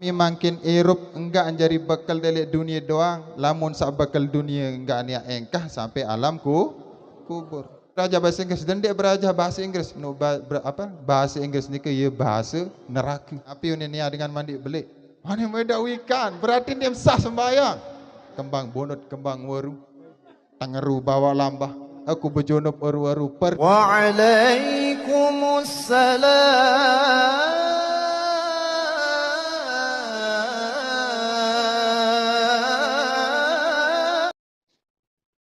Mi makin Eropa enggak anjari bakal dari dunia doang, lamun sak bakal dunia enggak niat engkah sampai alamku kubur. Raja bahasa Inggris dan dia beraja bahasa Inggris. No, ba, ber, apa? Bahasa Inggris ni ke ia bahasa neraka. Api ini ni dengan mandi belik. Mana meda ikan? Berarti dia sah sembahyang. Kembang bonot, kembang waru. Tangeru bawa lambah. Aku berjunub waru-waru per. Waalaikumsalam.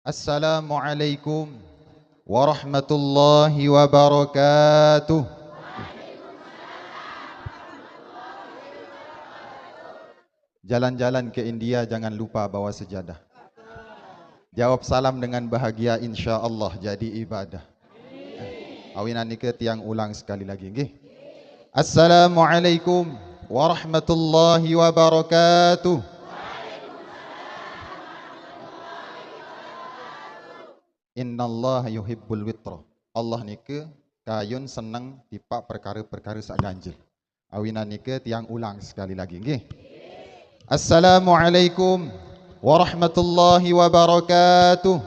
Assalamualaikum warahmatullahi wabarakatuh. Jalan-jalan ke India jangan lupa bawa sejadah. Jawab salam dengan bahagia insya-Allah jadi ibadah. Awinan ni ke tiang ulang sekali lagi nggih. Assalamualaikum warahmatullahi wabarakatuh. Inna Allah yuhibbul witra. Allah ni ke kayun senang tipak perkara-perkara sak ganjil. Awinan ni ke tiang ulang sekali lagi nggih. Assalamualaikum warahmatullahi wabarakatuh.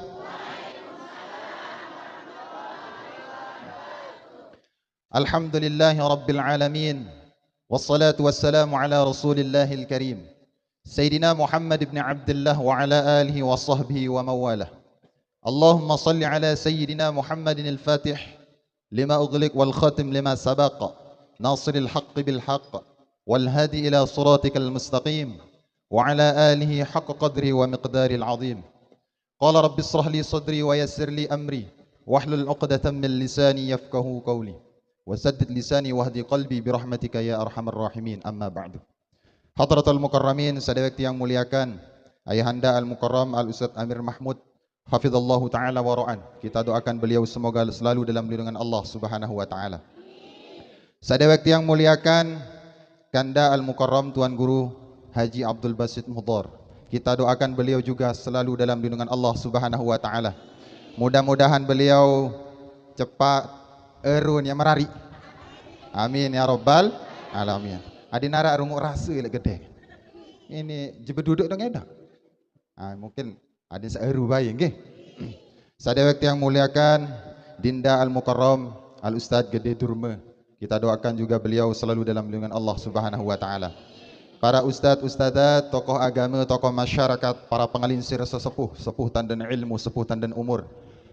Alhamdulillahi rabbil alamin. والصلاة والسلام على رسول الله الكريم سيدنا محمد بن عبد الله وعلى آله وصحبه ومواله اللهم صل على سيدنا محمد الفاتح لما أغلق والخاتم لما سبق ناصر الحق بالحق والهادي إلى صراطك المستقيم وعلى آله حق قدره ومقدار العظيم. قال رب اشرح لي صدري ويسر لي أمري واحلل عقدة من لساني يفقه قولي وسدد لساني واهدي قلبي برحمتك يا أرحم الراحمين. أما بعد. حضرة المكرمين سادة yang muliakan Al-Mukarram Al-Ustaz Amir Mahmud Hafizallahu Ta'ala wa ra'an. Kita doakan beliau semoga selalu dalam lindungan Allah Subhanahu wa Ta'ala. Sadaya waktu yang muliakan Kanda Al-Mukarram Tuan Guru Haji Abdul Basit Mudhar Kita doakan beliau juga selalu dalam lindungan Allah Subhanahu wa Ta'ala. Mudah-mudahan beliau cepat erun yang merari Amin ya Rabbal Alamin. Adi narak runguk rasa lek gede. Ini jebet duduk dong edak ha, Mungkin ada seeru baik nggih. Sada waktu yang muliakan Dinda Al-Mukarram Al-Ustaz Gede Durma. Kita doakan juga beliau selalu dalam lindungan Allah Subhanahu wa taala. Para ustaz ustazat, tokoh agama, tokoh masyarakat, para pengalinsir sesepuh, sepuh tandan ilmu, sepuh tandan umur.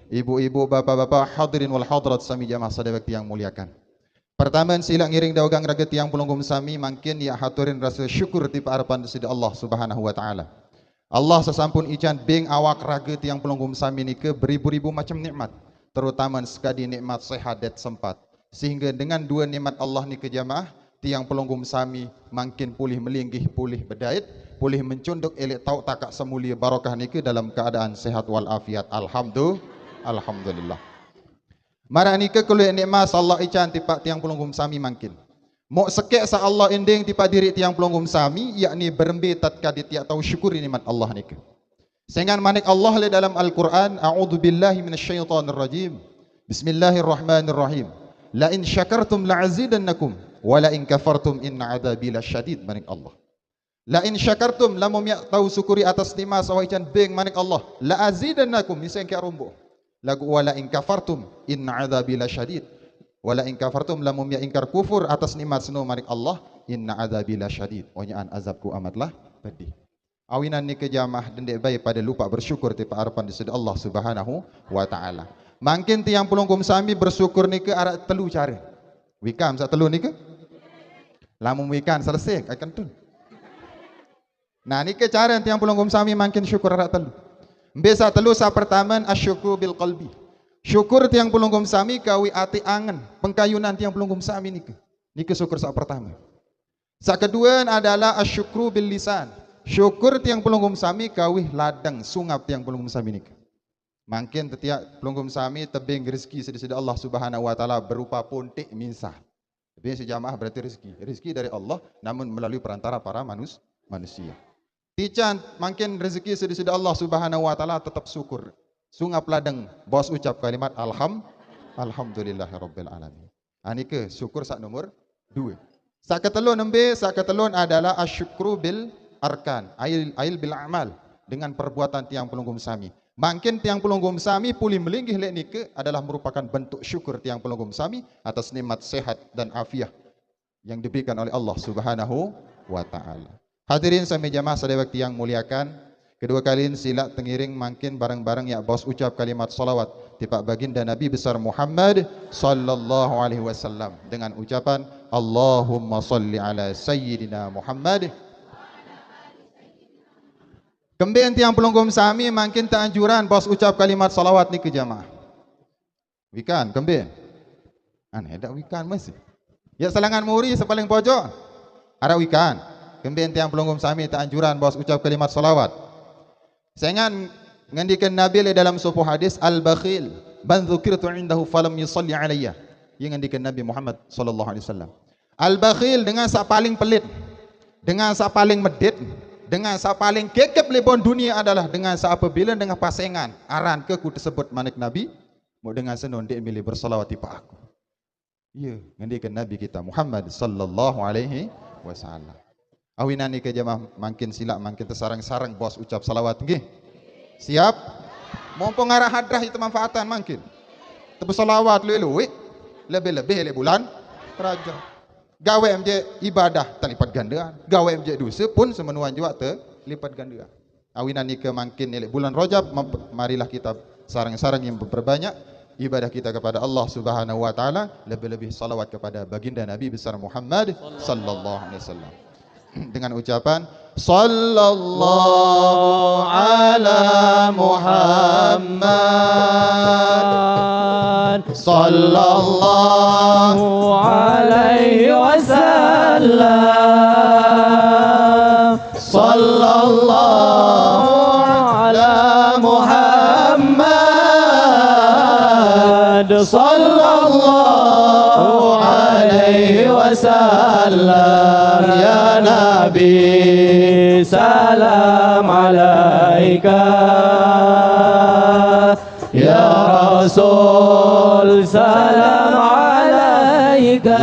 Ibu-ibu, bapa-bapa, hadirin wal hadirat sami jamaah sada waktu yang muliakan. Pertama sila ngiring dawagang raga tiang pelunggum sami mungkin ya haturin rasa syukur tipa harapan sidi Allah Subhanahu wa taala. Allah sesampun ijan bing awak raga tiang pelunggum sami ni ke beribu-ribu macam nikmat. Terutama sekali nikmat sehat dan sempat. Sehingga dengan dua nikmat Allah ni ke jamaah, tiang pelunggum sami makin pulih melinggih, pulih berdait, pulih mencunduk elek tau takak semulia barakah ni ke dalam keadaan sehat wal afiat. Alhamdulillah. Alhamdulillah. Mara ni ke kalau nikmat Allah ijan tipak tiang pelunggum sami makin. Mok sekek sa Allah ending tipa diri tiang pelonggum sami yakni berembe tatka di tiak tahu syukur nikmat Allah ni ke. Sehingga manik Allah le dalam Al-Quran a'udzu billahi minasyaitonir rajim. Bismillahirrahmanirrahim. La in syakartum la'azidannakum wa la in kafartum inna adzabi lasyadid manik Allah. La in syakartum lamum ya tahu syukuri atas nikmat sawijan beng manik Allah la azidannakum miseng ke rumbu. Lagu wa la in kafartum inna adzabi lasyadid. Wala in kafartum lamum ya ingkar kufur atas nikmat senu marik Allah inna adzabi lasyadid. Onyaan azabku amatlah pedih. Awinan ni kejamah dendek baik pada lupa bersyukur tipa harapan di sisi Allah Subhanahu wa taala. Mungkin tiang pelungkum sami bersyukur ni ke arah telu cara. Wikam sak telu ni ke? Lamun wikam selesai akan tun. Nah ni ke cara tiang pelungkum sami mungkin syukur arah telu. Biasa telu sa pertama asyukur bil qalbi. Syukur tiang pelunggum sami kawi ati angen pengkayunan tiang pelunggum sami ni. Ni ke syukur sak pertama. Sak kedua adalah asyukru bil lisan. Syukur tiang pelunggum sami kawi ladang sungap tiang pelunggum sami ni. Mungkin setiap pelunggum sami tebing rezeki sedih-sedih Allah Subhanahu wa taala berupa puntik minsah. Tapi sejamaah berarti rezeki. Rezeki dari Allah namun melalui perantara para manus, manusia. Tican mungkin rezeki sedih-sedih Allah Subhanahu wa taala tetap syukur. Sungap ladang bos ucap kalimat alham alhamdulillahirabbil alamin. Ani ke syukur sak nomor dua. Sak ketelun nembe, sak ketelun adalah asyukru bil arkan, ail ail bil amal dengan perbuatan tiang pelunggum sami. Mungkin tiang pelunggum sami pulih melinggih lek nike adalah merupakan bentuk syukur tiang pelunggum sami atas nikmat sehat dan afiah yang diberikan oleh Allah Subhanahu wa taala. Hadirin sami jamaah sedaya yang muliakan, kedua kali sila tengiring mungkin bareng-bareng ya bos ucap kalimat salawat tipak baginda Nabi besar Muhammad sallallahu alaihi wasallam dengan ucapan Allahumma salli ala sayyidina Muhammad Kembali tiang pelunggum sami makin tak anjuran bos ucap kalimat salawat ni ke jamaah. Wikan, kembali. Aneh ada wikan masih. Ya selangan muri sepaling pojok. Ada wikan. Kembali tiang pelunggum sami tak anjuran bos ucap kalimat salawat. Sayangan ngandikan Nabi dalam sebuah hadis al-bakhil ban dzukirtu indahu falam yusalli alayya. Yang ngandikan Nabi Muhammad sallallahu alaihi wasallam. Al-bakhil dengan sak paling pelit. Dengan sak paling medit dengan sa paling kekep lebon dunia adalah dengan sa apabila dengan pasangan aran ke ku tersebut manik nabi mau dengan senon dia milih bersalawat tipa aku ya ngendikan nabi kita Muhammad sallallahu alaihi wasallam awinan ni ke jemaah makin silap makin tersarang-sarang bos ucap salawat. Nggih siap? Mumpung arah hadrah itu manfaatan makin tebu salawat lu lebih-lebih le bulan. Raja. Gawe MJ ibadah terlipat ganda. Gawe MJ dosa pun semenuan juga terlipat ganda. Awinan ni ke makin elek bulan rojab marilah kita sarang-sarang yang berbanyak ibadah kita kepada Allah Subhanahu wa taala. Lebih-lebih salawat kepada baginda Nabi besar Muhammad sallallahu alaihi wasallam dengan ucapan sallallahu ala Muhammad. Sallallahu alaihi wasallam. Sallallahu ala Muhammad. Sallallahu alaihi wasallam ya nabi salam alaika ya rasul salam alaika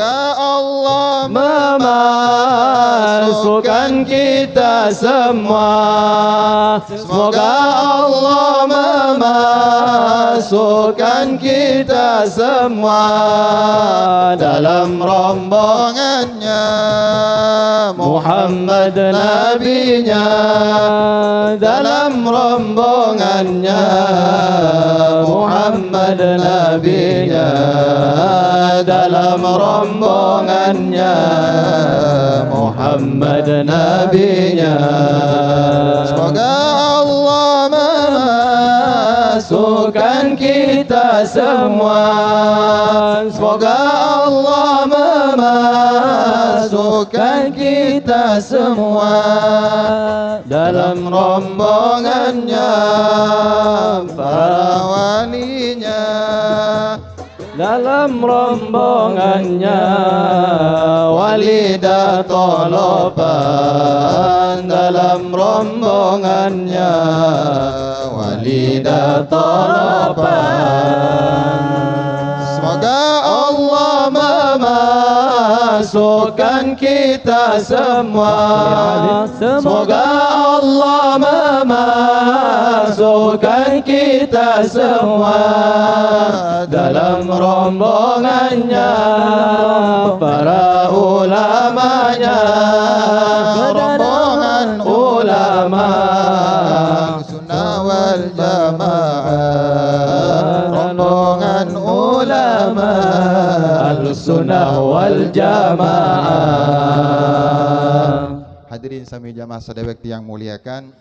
Semoga Allah memasukkan kita semua. Semoga Allah memasukkan kita semua Dalam rombongannya Muhammad Nabinya Dalam rombongannya Muhammad Nabinya Dalam rombongannya Muhammad Nabinya. Semoga Allah memasukkan kita semua. Semoga Allah memasukkan kita semua. Dalam rombongannya Para walinya dalam rombongannya. Walidah tolopan dalam rombongannya. Walidah tolopan. Semoga Allah memasukkan kita semua. Semoga Allah memasukkan kita semua dalam rombongannya para ulamanya. Rombongan sunnah wal jamaah hadirin sami jamaah sedewek yang muliakan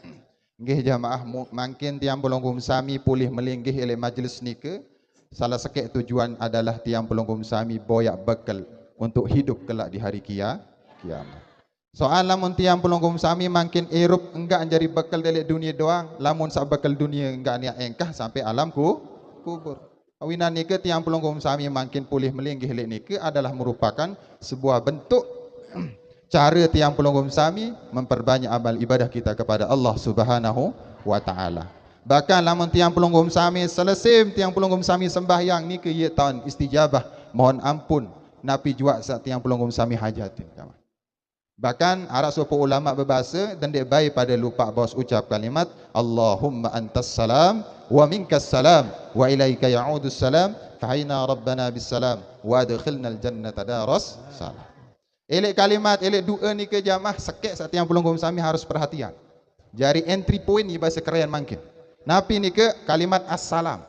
Nggih jamaah makin tiang pelonggum sami pulih melinggih oleh majlis nike salah sekek tujuan adalah tiang pelonggum sami boyak bekal untuk hidup kelak di hari kia kiamat. Soal lamun tiang pelonggum sami makin erup enggak jadi bekal dari dunia doang, lamun sak bekal dunia enggak niat engkah sampai alamku kubur. Awinan ni ke tiang pelonggong sami makin pulih melinggih lek ni ke adalah merupakan sebuah bentuk cara tiang pelonggong sami memperbanyak amal ibadah kita kepada Allah Subhanahu wa taala. Bahkan lamun tiang pelonggong sami selesai tiang pelonggong sami sembahyang ni ke ye tahun istijabah mohon ampun napi jua sa tiang pelonggong sami hajatin. Bahkan arah suapa ulama berbahasa dia baik pada lupa bos ucap kalimat Allahumma antas salam wa minkas salam wa ilaika ya'udus salam fahina rabbana bis salam wa adkhilna al jannata daras salam. Elek kalimat, elek doa ni ke jamaah sekek saat yang pelonggong sami harus perhatian. Jari entry point ni bahasa kerayan mungkin. Napi ni ke kalimat assalam.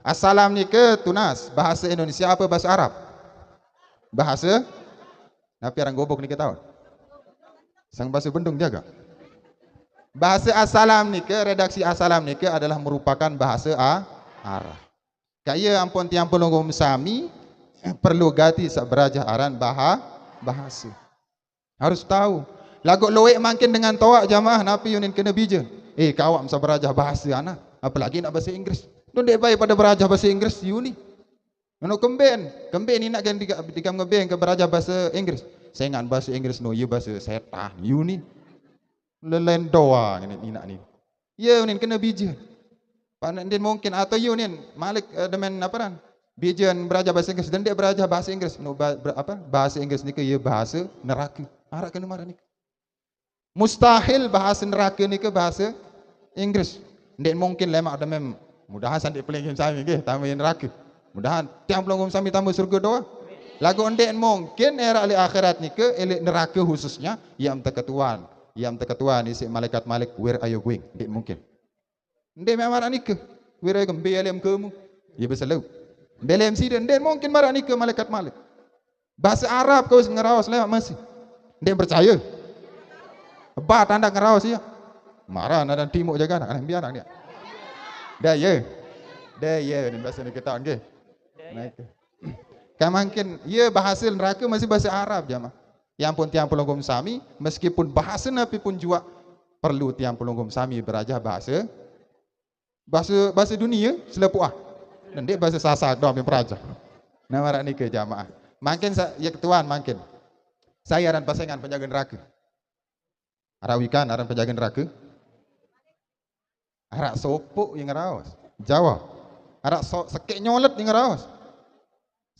Assalam ni ke tunas bahasa Indonesia apa bahasa Arab? Bahasa Napi orang gobok ni ke tahu? Sang bahasa bendung jaga. Bahasa assalam ni ke redaksi assalam ni ke adalah merupakan bahasa A Arab. Kaya ampun tiang pelonggong sami perlu ganti seberajah aran bahasa bahasa. Harus tahu. Lagu loek makin dengan toak jamaah napi yunin kena bija. Eh kau masa bahasa anak. Apalagi nak bahasa Inggeris. Don dek baik pada berajah bahasa Inggeris yuni. Nono kemben, kemben ni nak ganti dikam ngebeng ke berajah bahasa Inggeris. Saya ingat bahasa Inggeris no, you bahasa setan, yuni. Lelen doa ini nak ni. Ya yunin kena bija. Pak Nandin mungkin atau yunin Malik uh, demen apa kan? Bijan belajar bahasa Inggeris dan dia belajar bahasa Inggeris. No, ba, ber, apa? Bahasa Inggeris ni ke ia bahasa neraka. Harap kena marah ni. Mustahil bahasa neraka ni ke bahasa Inggeris. Ndek mungkin lemak ada mem. Mudahan sandik peling sami ke tambah neraka. Mudahan tiang pelongom sami tambah surga doa. Lagu ndek mungkin era ali akhirat ni ke elik neraka khususnya yang terketuan. Yang terketuan isi malaikat malik where are you going? Ndek mungkin. Ndek memang ni ke? Where are you going? Biar kamu. Ya besar Belem sidan den mungkin marah ni ke malaikat malik. Bahasa Arab kau ngerawas lewat masih. Den percaya. Ba tanda ngerawas ya. Marah nak dan timuk jaga anak biar anak dia. Dah ya. Dah ya ni bahasa ni kita okey. Naik. Kan mungkin ya bahasa neraka masih bahasa Arab jemaah. Yang pun tiang pelonggom sami meskipun bahasa nabi pun juga perlu tiang pelonggom sami beraja bahasa bahasa bahasa dunia selepuah. Dan dia bahasa sasa doang yang peraja. Nama rak ni ke jamaah. Makin ya ketuan makin. Saya dan pasangan penjaga neraka. Arawikan aran penjaga neraka. Arak sopuk yang ngerawas. Jawa. Arak so, sekek nyolet yang ngerawas.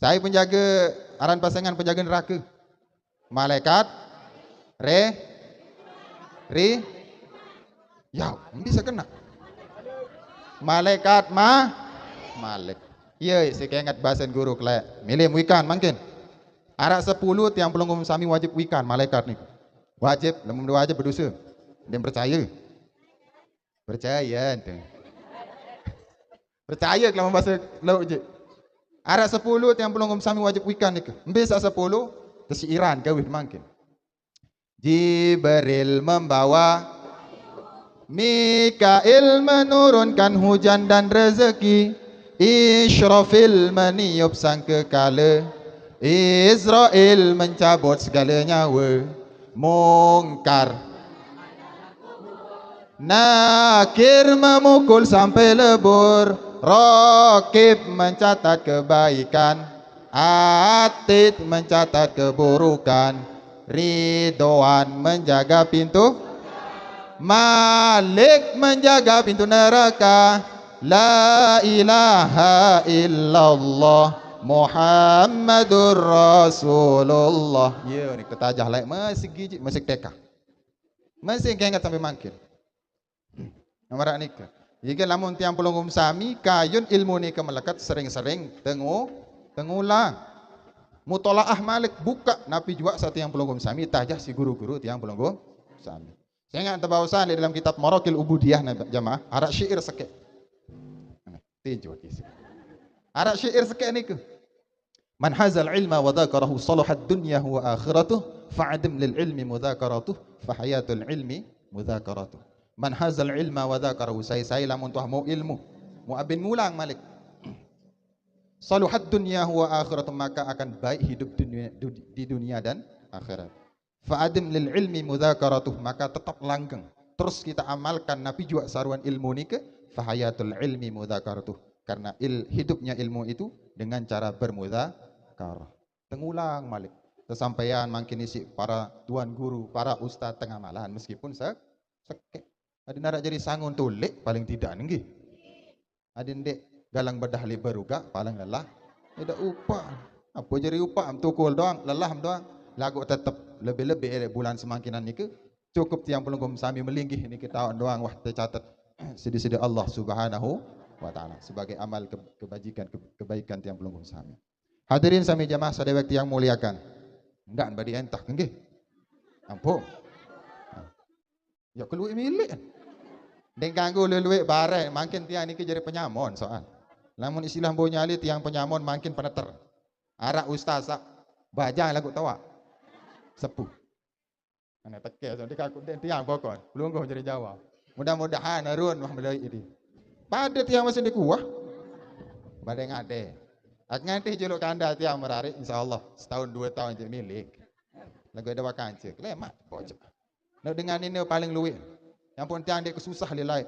Saya penjaga aran pasangan penjaga neraka. Malaikat. Re. Re. Ya, bisa kena. Malaikat ma. Malik. Ya, saya ingat bahasa guru kelak. Milih wikan mungkin. Arak sepuluh tiang pelunggung sami wajib wikan malaikat ni. Wajib, lemum dua wajib berdosa. Dia percaya. Percaya tu. Percaya kalau bahasa laut je. Arak sepuluh tiang pelunggung sami wajib wikan ni ke. Mbis sepuluh, tesi Iran kawin mungkin. Jibril membawa Mikail menurunkan hujan dan rezeki. Ishrafil meniup sangka kala. Israel mencabut segala nyawa. Mungkar. Nakir memukul sampai lebur Rokib mencatat kebaikan Atid mencatat keburukan Ridwan menjaga pintu Malik menjaga pintu neraka La ilaha illallah Muhammadur Rasulullah. Ya ni ketajah lain Masih gigi Masih teka Masih ingat sampai makin Nomor ni ke Jika lamun tiang pelunggum sami Kayun ilmu ni ke melekat Sering-sering Tengu Tengulang Mutola'ah malik Buka Nabi juga satu yang pelunggum sami Tajah si guru-guru tiang pelunggum sami Saya ingat terbawasan dalam kitab Marokil Ubudiyah Jamaah Harap syair sekit Tinjau di sini. Arak syair sekian ni ke? Man hazal ilma wa dhakarahu salahat dunya wa akhiratuh fa'adim lil ilmi mudhakaratuh fa hayatul ilmi mudhakaratuh. Man hazal ilma wa dhakarahu saya saya lamun tuah mau ilmu. Mu abin mulang malik. Saluhat dunya wa akhiratuh maka akan baik hidup dunia, di dunia dan akhirat. Fa'adim lil ilmi mudhakaratuh maka tetap langgeng. Terus kita amalkan Nabi juga saruan ilmu ni ke? fahayatul ilmi mudzakaratuh Karena il, hidupnya ilmu itu dengan cara bermudzakarah. Tengulang malik. Kesampaian makin isi para tuan guru, para ustaz tengah malahan meskipun se sekek. Ada nak jadi sangun tulik paling tidak nenggi. Ada ndek galang bedah lebar juga paling lelah. Ada upah. Apa jadi upah tukul doang, lelah doang. Lagu tetap lebih-lebih bulan semakinan ni ke cukup tiang pelungkum sami melinggih ni kita doang wah tercatat sedih-sedih Allah Subhanahu wa taala sebagai amal kebajikan kebaikan tiang pelungkum sami. Hadirin sami jamaah sadewek tiang muliakan. Enggak badi entah nggih. Ampun. Ya keluar milik. Deng ganggu leluik barek makin tiang ni jadi penyamon soal. Lamun istilah bonya ali tiang penyamon makin peneter. Arak ustaz baca lagu tawa. Sepuh. Ana teke so dik aku tiang pokon. Belum kau jadi jawab. Mudah-mudahan arun wah belai ini. Pada tiang masih di kuah. Badai ngade. Ak nganti juluk kanda tiang merarik insyaallah setahun dua tahun jadi milik. Lagu ada wakanci. Lemat pojok. Nak dengan ini paling luwih. Yang pun tiang dia kesusah lelai.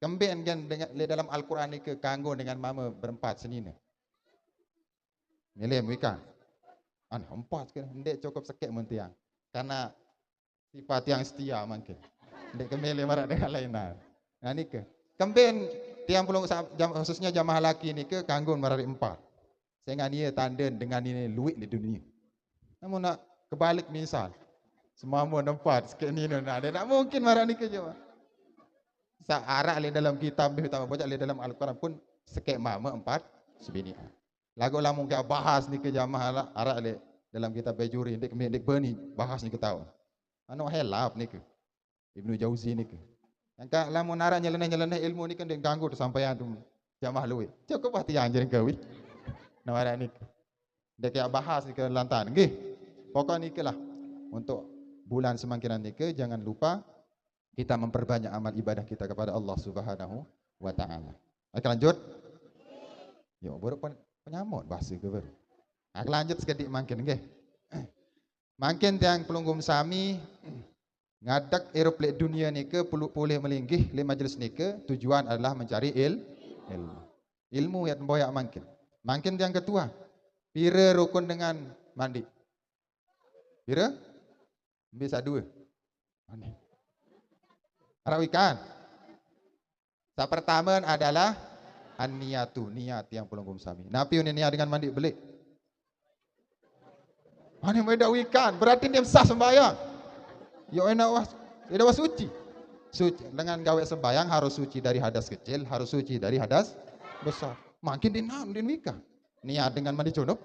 Kembin kan dengan dalam Al-Quran ni ke kanggo dengan mama berempat senina. Milih mereka. An empat ke ndek cukup sikit mun tiang. Karena sifat yang setia mungkin. Ndek kemele marak dengan lain nah. Nah ni ke. Kembin tiang pulung jam, khususnya jamaah laki ni ke kanggo mararik empat. Sehingga ni tanda dengan ini luit di dunia. Namun nak kebalik misal. Semua mu empat sikit ni nak ada tak mungkin marak ni ke jemaah. Sa arak le dalam kitab bi utama baca le dalam Al-Quran pun sikit mama empat sebini. Lagu lah mungkin bahas ni ke jamaah lah arak le dalam kitab Bajuri ndik ndik berni bahas ni ke tahu. Anu helap ni ke. Ibnu Jauzi ni ke. Yang kan lamun nara nyeleneh-nyeleneh ilmu ni kan dia ganggu tu sampai tu jamaah luwe. Cukup pasti yang jadi kawi. Nama ni. Dia kayak bahas ni ke lantan. Nggih. Pokok ni ke lah. Untuk bulan semakin ni ke jangan lupa kita memperbanyak amal ibadah kita kepada Allah Subhanahu wa taala. Oke lanjut. Yo baru penyamut bahasa ke baru. Oke lanjut sekedik makin nggih. Makin tiang pelunggum sami ngadak aeroplane dunia ni ke boleh melinggih le majlis ni ke tujuan adalah mencari il ilmu. Ilmu yang boyak makin. Makin tiang ketua. Pira rukun dengan mandi. Pira? Bisa dua. Mandi. Arawikan. Yang pertama adalah an-niyatu, niat yang pelunggum sami. Napi ini niat dengan mandi belik. Mana mereka wikan, berarti dia sah sembahyang. Ya enak was, dia was suci. Suci dengan gawe sembahyang harus suci dari hadas kecil, harus suci dari hadas besar. Makin dia nam dia wikan. Niat dengan mandi junub.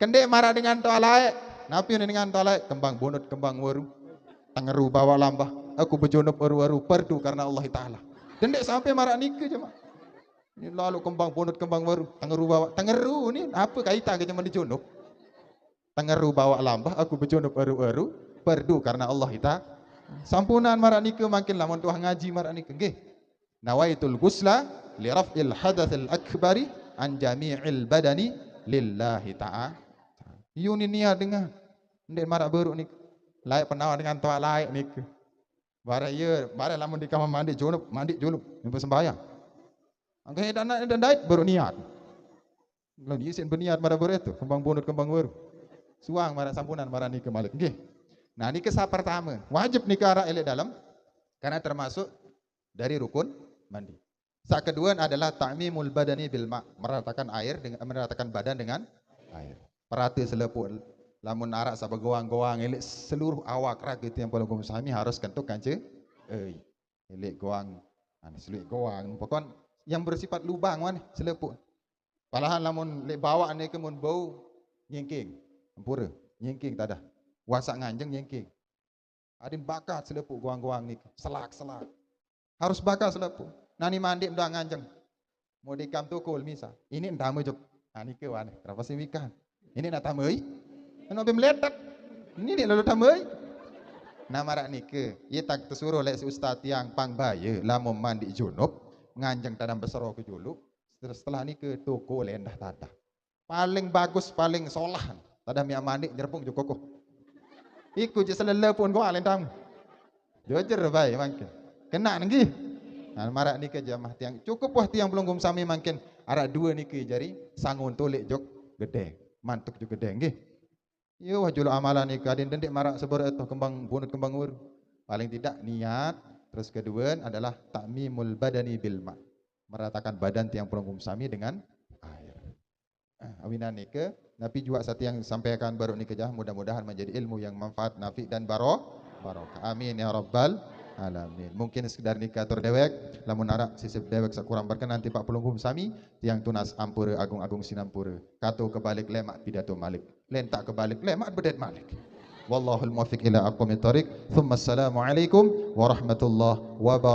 Kendek marah dengan toa laik. Napi ini dengan toa laik, kembang bunut, kembang waru. Tangeru bawa lambah. Aku berjunub waru-waru perdu karena Allah Ta'ala. Dan dek sampai marah nikah mak. Ini lalu kembang bunut, kembang waru. Tangeru bawa. Tangeru ni apa kaitan ke mandi junub? Tengeru bawa lambah, aku berjunub baru-baru, perdu karena Allah kita. Sampunan marak nikah makin lamun tuah ngaji marak nikah. Nggih. Nawaitul gusla li raf'il hadathil akbari an jami'il badani lillahi ta'ala. Yuni niat dengan ndek marak baru ni. Layak penawar dengan tuah layak nikah. Bara ya, bara lamun di kamar mandi junub, mandi junub, nyumpah sembahyang. Angkai dan dan dait baru niat. Lalu dia sen berniat marak baru itu, kembang bunut kembang baru. Suang marah sampunan marah nikah malik. Nggih. Nah nikah sah pertama. Wajib nikah arah elek dalam. Karena termasuk dari rukun mandi. Sah kedua adalah ta'mimul badani bil ma' meratakan air dengan meratakan badan dengan air. Perhati selepuk lamun arak sabah goang-goang elek seluruh awak rak itu yang perlu sami harus kentuk kance. Eh, elek goang anu seluruh goang. Pokon yang bersifat lubang mana selepuk. Palahan lamun lek bawa ni kemun bau nyengking. Empura, nyengking tak ada. Wasak nganjeng nyengking. Adin bakar selepuk guang-guang ni. Selak-selak. Harus bakar selepuk. Nani mandi dah nganjeng. Mau dikam tu kul misal. Ini entah mujuk. Ha ni ke wane. Kenapa sih wikan? Ini nak tamai. Nak bim letak. Ini ni lalu tamai. Nama rak ni ke. Ia tak tersuruh oleh si ustaz yang pang baya. Lama mandi junub. Nganjeng tadam besar ke juluk. Setelah ni ke toko lendah tadah. Paling bagus, paling solahan. Tak ada miak manik nyerpung kokoh. Iku je selele pun kau alin tamu. Jujur baik mungkin. Kena lagi. Ha, marak ni ke jamah tiang. Cukup wah tiang pelunggum sami makin arak dua ni ke jari sangun tolik jok gede. Mantuk jok gede nggih. Yo wah julu amalan ni kadin dendik marak sebor atau kembang bunut kembang ur. Paling tidak niat terus kedua adalah takmimul badani bil ma. Meratakan badan tiang pelunggum sami dengan air. Ah, awinan ni ke Nabi juga satu yang sampaikan baru ni kejah mudah-mudahan menjadi ilmu yang manfaat nafi dan barokah. Amin ya rabbal alamin. Mungkin sekedar nikah dewek, lamun arak sisip dewek sakurang berkenan nanti Pak Pelunggum sami tiang tunas ampura agung-agung sinampura. Kato kebalik lemak pidato malik. Len tak kebalik lemak bedet malik. Wallahul muwaffiq ila aqwamit thoriq. Thumma assalamu alaikum warahmatullahi wabarakatuh.